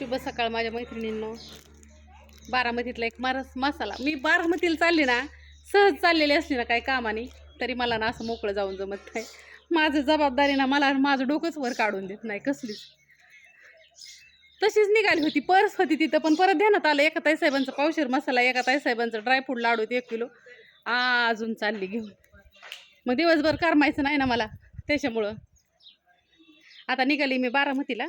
शुभ सकाळ माझ्या मैत्रिणींनो. बारामतीतला एक मारस मसाला. मी बारामतीला चालली ना सहज चाललेली असली ना काही कामाने तरी मला ना असं मोकळं जाऊन जमत नाही. माझं जबाबदारी ना मला माझं डोकंच वर काढून देत नाही कसलीच. तशीच निघाली होती पर्स होती तिथं पण परत ध्यानात आलं एका ताईसाहेबांचा पावशेर मसाला एका ताईसाहेबांचं ड्रायफ्रूट लाडू होते एक किलो. आ अजून चालली घेऊन. मग दिवसभर करमायचं नाही ना मला त्याच्यामुळं. आता निघाली मी बारामतीला.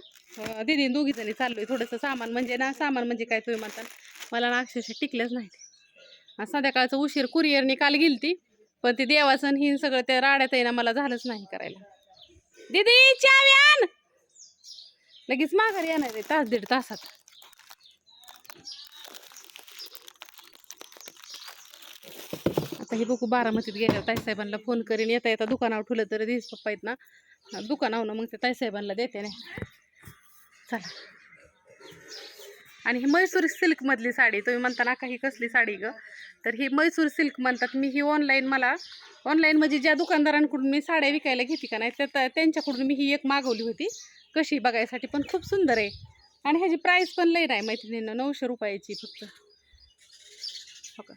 दिदी दोघी जणी चाललोय थोडंसं सामान म्हणजे ना सामान म्हणजे काय तुम्ही म्हणता? मला ना अक्षरशः टिकलंच नाही. संध्याकाळचं उशीर कुरिअरनी काल गेली ती पण ते देवासन हिन सगळं त्या राड्यात आहे ना मला झालंच नाही करायला. दीदी चाव्यान लगेच माघारी येणार आहे तास दीड तासात. आता हे बघू बारामतीत गेल्यावर ताईसाहेबांना फोन करीन. येता येता दुकानावर ठेवलं तर दिस पप्पा आहेत ना. हा, दुकानावर मग ते ताईसाहेबांना देते नाही चला. आणि ही मैसूर सिल्कमधली साडी तुम्ही म्हणता ना काही कसली साडी ग? तर ही मैसूर सिल्क म्हणतात मी ही ऑनलाईन मला ऑनलाईन म्हणजे ज्या दुकानदारांकडून मी साड्या विकायला घेते का नाही त्या त्यांच्याकडून मी ही एक मागवली होती. कशी बघायसाठी पण खूप सुंदर आहे. आणि ह्याची प्राईस पण लई नाही मैत्रिणींना नऊशे रुपयाची फक्त. हो का?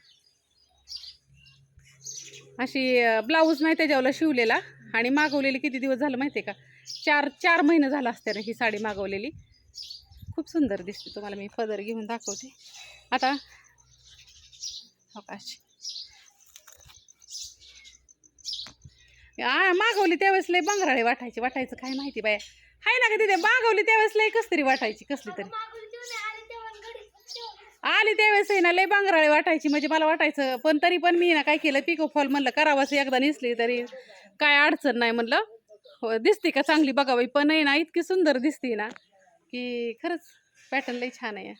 अशी ब्लाऊज नाही त्याच्यावर शिवलेला. आणि मागवलेली किती दिवस झालं माहिती आहे का? चार चार महिने झाला असते ना ही साडी मागवलेली. खूप सुंदर दिसते तुम्हाला मी पदर घेऊन दाखवते. आता हो का आ मागवली त्यावेळेस लय बंगराळे वाटायची वाटायचं काय माहिती बाया. हाय ना का तिथे मागवली त्यावेळेस लय कस तरी वाटायची कसली तरी. आली त्यावेळेस आहे ना लय बांगराळे वाटायची. म्हणजे मला वाटायचं पण तरी पण मी ना काय केलं पिको फॉल म्हणलं करावंच एकदा निसली तरी काय अडचण नाही म्हणलं. हो दिसते का चांगली बघावी पण आहे ना इतकी सुंदर दिसते ना की खरंच पॅटर्न लई छान आहे.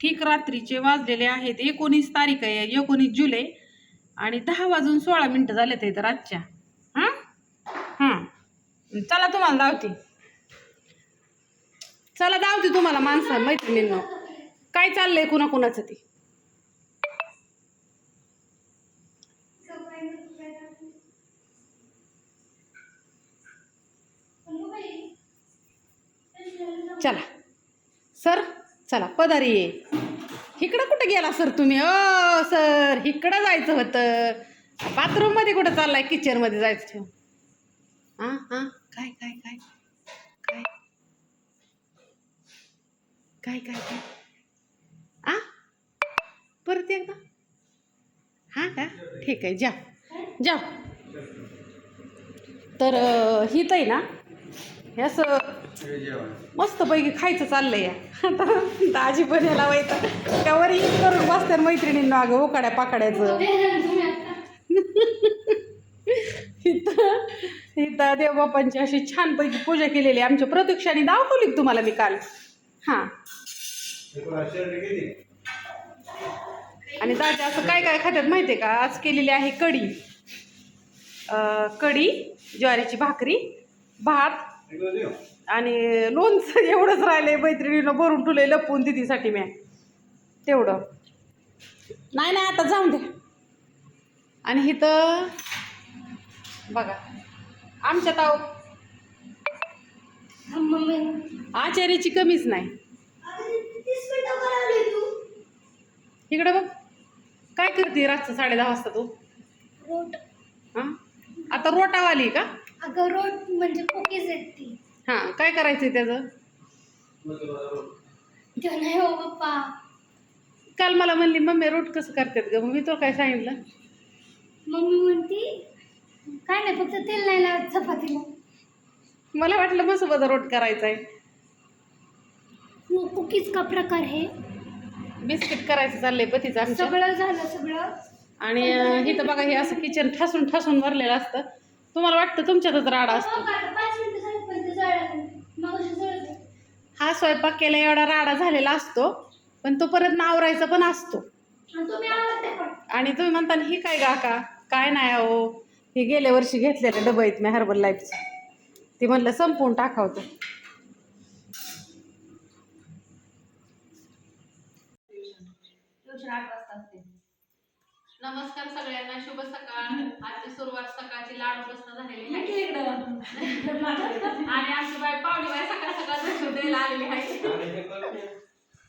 ठीक रात्रीचे वाजलेले आहेत एकोणीस तारीख आहे एकोणीस जुलै आणि दहा वाजून सोळा मिनटं झाले ते रातच्या. हां? हां. चला तुम्हाला धावती. चला धावते तुम्हाला माणसं मैत्रिणींना. काय चाललंय कुणा कुणाचं ते? चला. सर चला पदारी ये. इकडं कुठं गेला सर तुम्ही? ओ सर इकडं जायचं होतं. बाथरूममध्ये कुठं चाललाय? किचनमध्ये जायचं ठेव. हां हां. काय काय काय? काय? काय काय काय? आ? परत एकदा? हां का? ठीक आहे जा. जा. तर ही तर आहे ना? हे असं मस्तपैकी खायचं चाललंय या. आता दाजी पण याला व्हायचं त्यावर हीच करून बसतात मैत्रिणींना अगं उकाड्या पाकड्याचं इथं इथं देवबापांची अशी छानपैकी पूजा केलेली आहे. आमच्या प्रत्यक्षाने दाखवली तुम्हाला मी काल. हां. आणि दादा असं काय काय खात्यात माहिती आहे का? आज केलेली आहे कढी. कढी ज्वारीची भाकरी भात आणि लोणचं. एवढंच राहिलंय मैत्रिणीनं भरून ठेवलंय लपवून दिदीसाठी मी तेवढं. नाही नाही आता जाऊन दे आणि इथं बघा. आमच्या ताव आचार्याची कमीच नाही. इकडे बघ. काय करते रातचं साडे दहा वाजता तू? रोट. हां? आता रोटावाली का? अगं रोट म्हणजे कुकीज आहेत ती. हां काय करायचंय त्याचं? ते नाही हो पप्पा काल मला म्हणली मम्मी रोट कसं करतात ग? मग मी तो काय सांगितलं? मम्मी म्हणती काय नाही फक्त तेल नाही लावत चपातीला मला वाटलं मस्त बघा रोट करायचा आहे. कुकीज का प्रकार हे? बिस्किट करायचं चाललंय पतीचं आमच्या सगळं झालं सगळं. आणि अं, इथं बघा हे असं किचन ठसून ठसून भरलेलं असतं. तुम्हाला वाटतं तुमच्यातच राडा असतो? हो का? आता पाच मिनिटं झाली पण ते जळलं नाही. मगाशी जळलं. हा स्वयंपाक केला एवढा राडा झालेला असतो पण तो परत आवरायचा पण असतो. आणि तुम्ही आवडते पण आणि तुम्ही म्हणता ही काय गाका काय नाही अहो. हे गेल्या वर्षी घेतलेलं डबं आहेत मी हर्बल लाईफचं ती म्हणलं संपवून टाकावतं नमस्कार सगळ्यांना शुभ सकाळ. आजची सुरुवात सकाळची लाडू बसणं झालेली आहे. आणि आमची बाई पावली बाई सकाळ सकाळ दर्शन द्यायला आलेली आहे?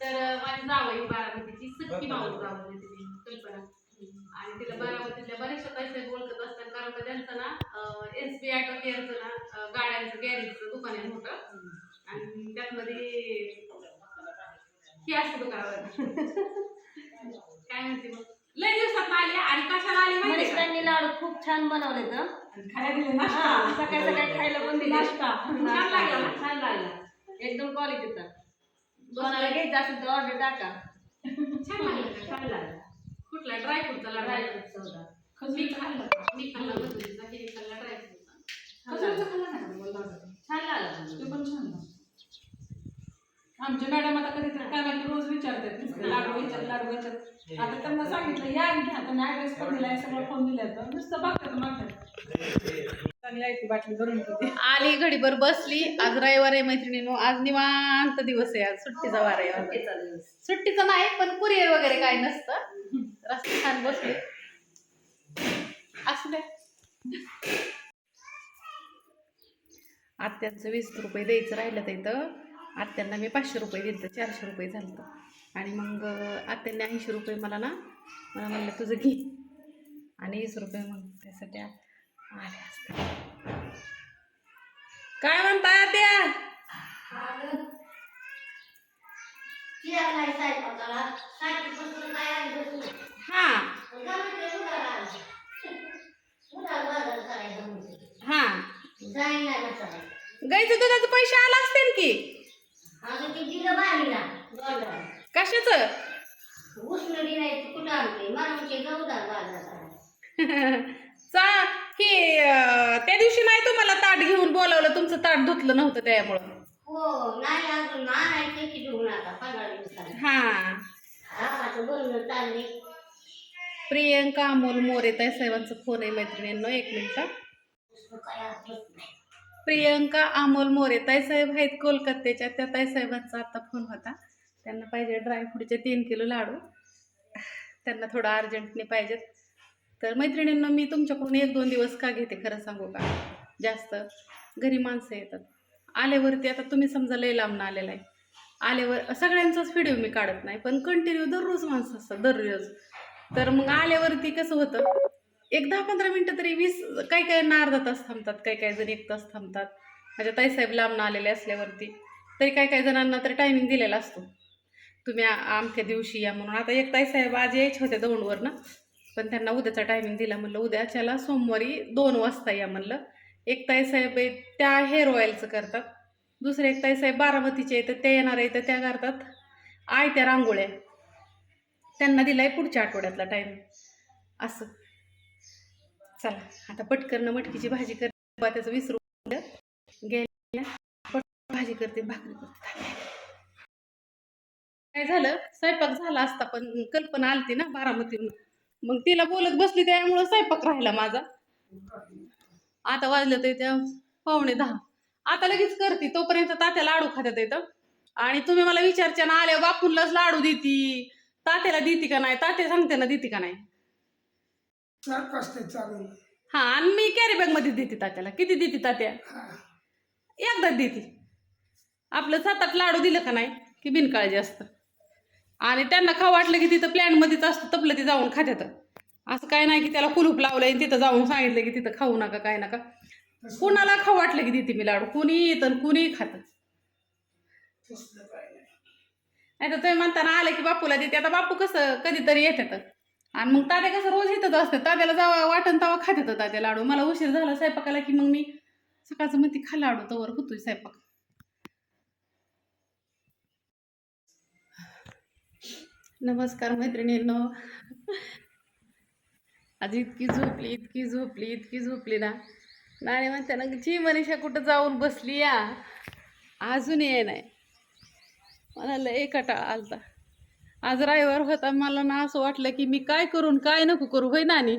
तर माझी जावई बारामतीची. सख्खी माऊस जावई तिची. कल्पना. आणि तिला बारामतीतल्या बऱ्याचशा पैसे ओळखत असतात कारण का त्यांचं ना एस बी ऑटो केअरचं ना गाड्यांचं गॅरेजचं दुकान आहे मोठं. आणि त्यातमध्ये ही असते दुकानावर. काय म्हणते मग? लय दिवसात आली आणि कशाला आली माहिती का? मनीषरांनी लाडू खूप छान बनवले तर नाश्ता. सकाळी सकाळी खायला पण दिले. नाश्ता. छान लागला ना? छान लागला. एकदम क्वालिटीचा कोणाला घ्यायचं असेल तर ऑर्डर टाका. छान लागलं का? छान लागला. कुठला? ड्रायफ्रूटचा लाडू. आहे? ड्रायफ्रूट सोडा मी खाल्ला मी खाल्ला मधुरीचा खाल्ला ड्रायफ्रूटचा छान लागला. आमच्या मॅडम आता कधीतरी काय माहिती रोज विचारतात लाडू विचार लाडू विचार. आता त्यांना सांगितलं या आणि घ्या त्यांना ऍड्रेस पण दिलाय सगळं फोन दिलाय तर. नुसतं बघतात मागतात. आली घडीभर बसली. आज रविवार आहे मैत्रिणीनो. आज निवांत दिवस आहे. आज सुट्टीचा वार आहे. सुट्टीचा नाही पण कुरिअर वगैरे काय नसतं. रस्ते छान बसले. असू द्या आत्यांचं वीस रुपये द्यायचं राहिलं तर इथं आत्यांना मी पाचशे रुपये दिलं तर चारशे रुपये झालं आणि मग आत्यांनी ऐंशी रुपये मला ना मला म्हणलं तुझं घे. आणि वीस रुपये मग त्यासाठी आले असते. काय म्हणताय आत्या? हा. हा. गाईचं दुधाचे पैसे आला असतील की? कशाच? चा की त्या दिवशी नाही तुम्हाला ताट घेऊन बोलावलं तुमचं ताट धुतलं नव्हतं त्यामुळं. हो. नाही अजून आणायचे की हा चालले प्रियंका अमोल मोरे ताई साहेबांचा फोन आहे मैत्रिणींनो एक मिनिट. प्रियंका अमोल मोरे ताईसाहेब आहेत कोलकात्याच्या. त्या ताईसाहेबांचा आता फोन होता. त्यांना पाहिजे ड्रायफ्रूटचे तीन किलो लाडू. त्यांना थोडं अर्जंटने पाहिजेत. तर मैत्रिणींना मी तुमच्याकडून एक दोन दिवस का घेते खरं सांगू का? जास्त घरी माणसं येतात. आल्यावरती आता तुम्ही समजा लय लांबनं आलेला आहे. आल्यावर सगळ्यांचाच व्हिडिओ मी काढत नाही पण कंटिन्यू दररोज माणसं असतात दररोज. तर मग आल्यावरती कसं होतं? एक दहा पंधरा मिनटं तरी वीस काही काही ना अर्धा तास थांबतात काही काही जण एक तास थांबतात. माझ्या ताईसाहेब लांबनं आलेले असल्यावरती. तरी काही काही जणांना तर टायमिंग दिलेला असतो. तुम्ही आमच्या दिवशी या म्हणून. आता एक ताईसाहेब आज यायचे होते दौंडवरनं पण त्यांना उद्याचा टायमिंग दिला म्हणलं उद्याच्याला सोमवारी दोन वाजता या म्हणलं. एक ताईसाहेब त्या हेअर ऑइलचं करतात. दुसरे एक ताईसाहेब बारामतीचे आहेत तर ते येणार आहे तर त्या करतात. आयत्या रांगोळ्या. त्यांना दिलाय पुढच्या आठवड्यातला टाईम असं. चला आता पटकन मटकीची भाजी कर त्याचं विसरून गेल्या भाजी करते भाकरी करते. काय झालं? स्वयंपाक झाला असता पण कल्पना आलती ना बारामतीहून मग तिला बोलत बसली त्यामुळं स्वयंपाक राहिला माझा. आता वाजलं तर त्या पावणे दहा. आता लगेच करते तोपर्यंत तात्या लाडू खात्यात येतं. आणि तुम्ही मला विचारच्या ना आल्या बापूलाच लाडू देती. तात्याला देती का नाही? तात्या सांगते ना देती का नाही? चालू. हा आणि मी कॅरी बॅगमध्ये देते तात्याला. किती देते तात्या? हा. एकदाच देते. आपलं सात आठ लाडू दिलं का नाही? की बिनकाळजी असतं आणि त्यांना खाऊ वाटलं की तिथं प्लॅनमध्येच असतं तपलं ते जाऊन खात्यात. असं काय नाही की त्याला कुलूप लावलंय आणि तिथं जाऊन सांगितलं की तिथं खाऊ नका काय नका. कुणाला खाऊ वाटलं की देते मी लाडू? कुणी येतं कुणी खातं? नाही तर तुम्ही म्हणताना आलं की बापूला देते. आता बापू कसं कधीतरी येतात. आणि मग तात्या कसं रोज येतच असतं तात्याला जावा वाटण तवा खात येतं तात्या लाडू. मला उशीर झाला स्वयंपाकाला की मग मी सकाळचं म्हणते खा लाडू तवर होतोय स्वयंपाक. नमस्कार मैत्रिणींनो. आज इतकी झोपली इतकी झोपली इतकी झोपली ना. नाणे म्हणते ना जी मनीषा कुठं जाऊन बसली या? अजून ये नाही मला लय कटाळा आलता. आज रविवार होता मला ना असं वाटलं की मी काय करून काय नको करू होय नानी?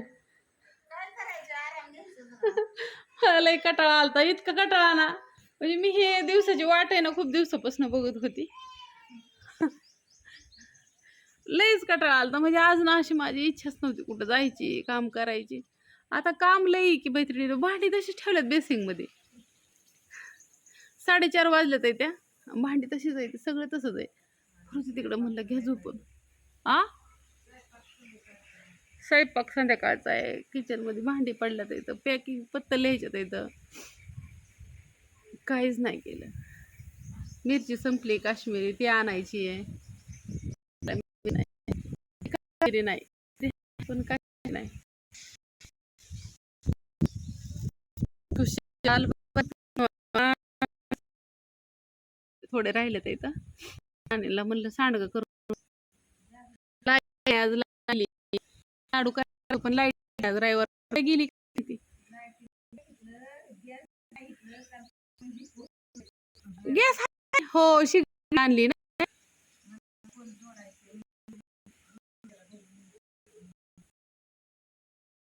मला लय कटाळा आलता इतका कटाळा ना. म्हणजे मी हे दिवसाची वाट आहे ना खूप दिवसापासून बघत होती. लईच कटाळा आलता. म्हणजे आज ना अशी माझी इच्छाच नव्हती कुठं जायची काम करायची. आता काम लई की मैत्रिणी भांडी तशी ठेवल्यात बेसिंगमध्ये. साडेचार वाजल्यात आहे त्या. भांडी तशीच आहे ती सगळं तसंच आहे. खरंच तिकडं म्हणलं घ्या झोपून. आ? स्वयंपाक संध्याकाळचा आहे. किचनमध्ये भांडी पडल्यात इथं. पॅकिंग पत्ता लिहायच्यात इथं. काहीच नाही केलं. मिरची संपली काश्मीरी ती आणायची आहे. काश्मीरी नाही. पण काही नाही. थोडे राहिले ते इथं. आणला म्हणलं सांडग करून लाइट आज लागली. लाडू काय पण लाइट आज ड्रायव्हर गेली किती ती? गॅस हो शिक आणली ना.